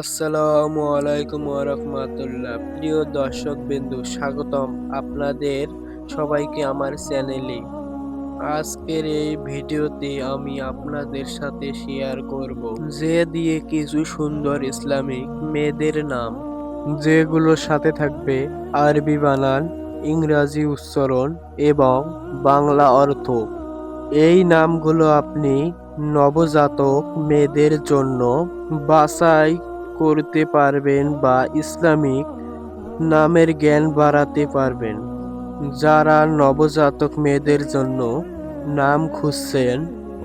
আসসালামু আলাইকুম রহমতুল্লাহ। প্রিয় দর্শক বিন্দু স্বাগতম আপনাদের সবাইকে আমার চ্যানেলে। আজকের এই ভিডিওতে আমি আপনাদের সাথে শেয়ার করব। যে দিয়ে কিছু সুন্দর ইসলামিক মেয়েদের নাম যেগুলোর সাথে থাকবে আরবি বানান, ইংরাজি উচ্চারণ এবং বাংলা অর্থ। এই নামগুলো আপনি নবজাতক মেয়েদের জন্য বাছাই করতে পারবেন বা ইসলামিক নামের জ্ঞান বাড়াতে পারবেন। যারা নবজাতক মেয়েদের জন্য নাম খুঁজছেন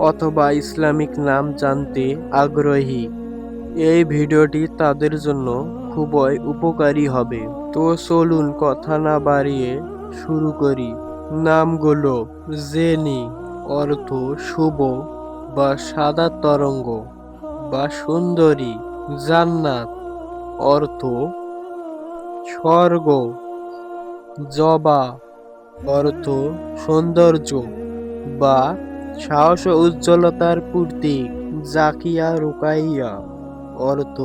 অথবা ইসলামিক নাম জানতে আগ্রহী, এই ভিডিওটি তাদের জন্য খুবই উপকারী হবে। তো চলুন কথা না বাড়িয়ে শুরু করি। নামগুলো জেনি অর্থ শুভ বা সাদা তরঙ্গ বা সুন্দরী। জান্নাত, অর্থ, স্বর্গ, জবা, অর্থ, সৌন্দর্য বা সাহস উজ্জ্বলতার প্রতীক জাকিয়া রুকাইয়া, অর্থ,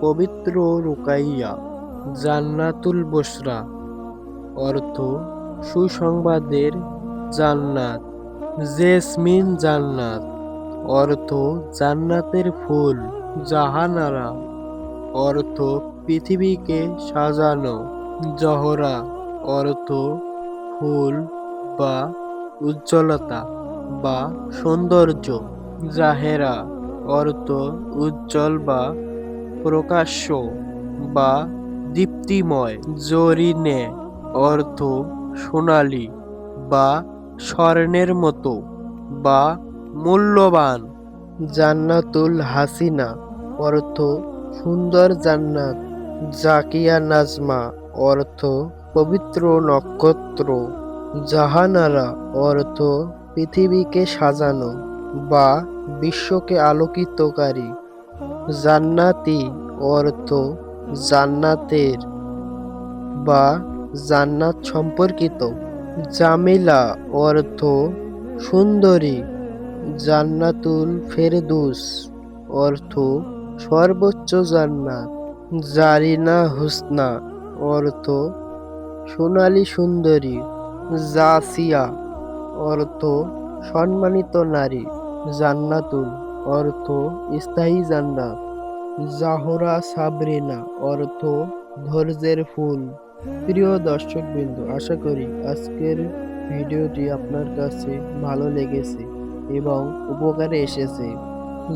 পবিত্র রুকাইয়া, জান্নাতুল বসরা অর্থ, সুসংবাদের জান্নাত, জেসমিন জান্নাত, অর্থ, জান্নাতের ফুল। জাহানারা। অর্থ, পৃথিবীকে সাজানো। জহরা, অর্থ, ফুল বা উজ্জ্বলতা বা সৌন্দর্য। জাহেরা, অর্থ, উজ্জ্বল বা প্রকাশ্য বা দীপ্তিময়। জরিনে, অর্থ, সোনালি বা স্বর্ণের মতো বা মূল্যবান। জান্নাতুল হাসিনা, অর্থ সুন্দর জান্নাত। জাকিয়া নাজমা, অর্থ পবিত্র নক্ষত্র। জাহানারা, অর্থ পৃথিবীকে সাজানো বা বিশ্বকে আলোকিতকারী। জান্নাতি, অর্থ জান্নাতের বা জান্নাত সম্পর্কিত। জামিলা, অর্থ সুন্দরী। জান্নাতুল ফেরদুস, অর্থ সর্বোচ্চ জান্নাত। জারিনা হুসনা, অর্থ সোনালী সুন্দরী। জাসিয়া, অর্থ সম্মানিত নারী। জান্নাতুল, অর্থ স্থায়ী জান্নাত। জাহরা সাবরিনা, অর্থ ধৈর্যের ফুল। প্রিয় দর্শকবৃন্দ, আশা করি আজকের ভিডিওটি আপনার কাছে ভালো লেগেছে। এবং উপকারে এসেছে।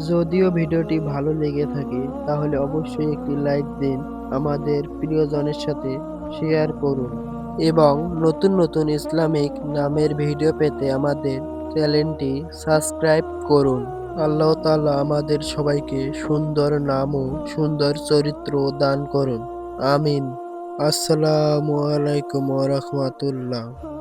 যদিও ভিডিওটি ভালো লেগে থাকে, তাহলে অবশ্যই একটি লাইক দিন, আমাদের প্রিয়জনের সাথে শেয়ার করুন। এবং নতুন নতুন ইসলামিক নামের ভিডিও পেতে আমাদের চ্যানেলটি সাবস্ক্রাইব করুন। আল্লাহ তাআলা আমাদের সবাইকে সুন্দর নাম ও সুন্দর চরিত্র দান করুন। আমিন। আসসালামু আলাইকুম রাহমাতুল্লাহ।